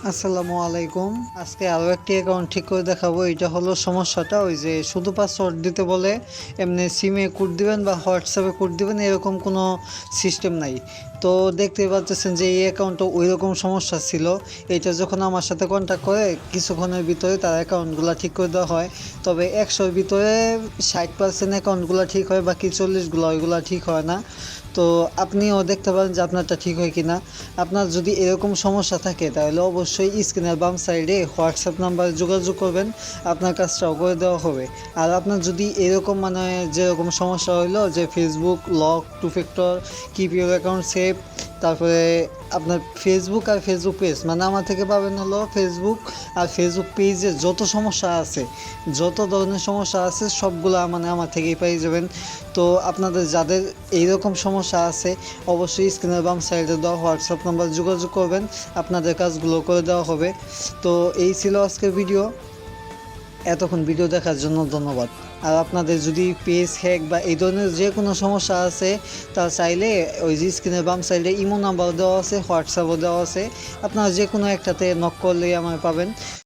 আসসালামু আলাইকুম। আজকে আরও একটি অ্যাকাউন্ট ঠিক করে দেখাবো। এটা হলো সমস্যাটা, ওই যে শুধু পাসওয়ার্ড দিতে বলে এমনি সিমে কোড দিবেন বা হোয়াটসঅ্যাপে কোড দিবেন, এরকম কোনো সিস্টেম নাই। তো দেখতেই পাচ্ছেন যে এই অ্যাকাউন্টটা ওই রকম সমস্যা ছিল। এটা যখন আমার সাথে কন্ট্যাক্ট করে, কিছুক্ষণের ভিতরে তার অ্যাকাউন্টগুলো ঠিক করে দেওয়া হয়। তবে একশোর ভিতরে ষাট পার্সেন্ট অ্যাকাউন্টগুলো ঠিক হয়, বাকি চল্লিশগুলো ওইগুলো ঠিক হয় না। তো আপনিও দেখতে পারেন যে আপনারটা ঠিক হয় কিনা। আপনার যদি এরকম সমস্যা থাকে, তাহলে অবশ্যই স্ক্রিনের বাম সাইডে হোয়াটসঅ্যাপ নাম্বারে যোগাযোগ করবেন, আপনার কাজটাও করে দেওয়া হবে। আর আপনার যদি এরকম মানে যেরকম সমস্যা হইল যে Facebook lock two factor keep your account save তারপরে আপনার ফেসবুক আর ফেসবুক পেজ মানে আমার থেকে পাবেন হলো ফেসবুক আর ফেসবুক পেজে যত সমস্যা আছে, যত ধরনের সমস্যা আছে, সবগুলো মানে আমার থেকেই পেয়ে যাবেন। তো আপনাদের যাদের এইরকম সমস্যা আছে, অবশ্যই স্ক্রিনের বাম সাইডে দেওয়া হোয়াটসঅ্যাপ নাম্বার যোগাযোগ করবেন, আপনাদের কাজগুলো করে দেওয়া হবে। তো এই ছিল আজকের ভিডিও এতক্ষণ ভিডিও দেখার জন্য ধন্যবাদ। আর আপনাদের যদি পেজ হ্যাক বা এই ধরনের যে কোনো সমস্যা আছে, তা চাইলে ওই যে স্ক্রিনের বাম সাইডে ইমো নাম্বার দেওয়া আছে, হোয়াটসঅ্যাপও দেওয়া আছে। আপনারা যে কোনো একটাতে নক করলেই আমার পাবেন।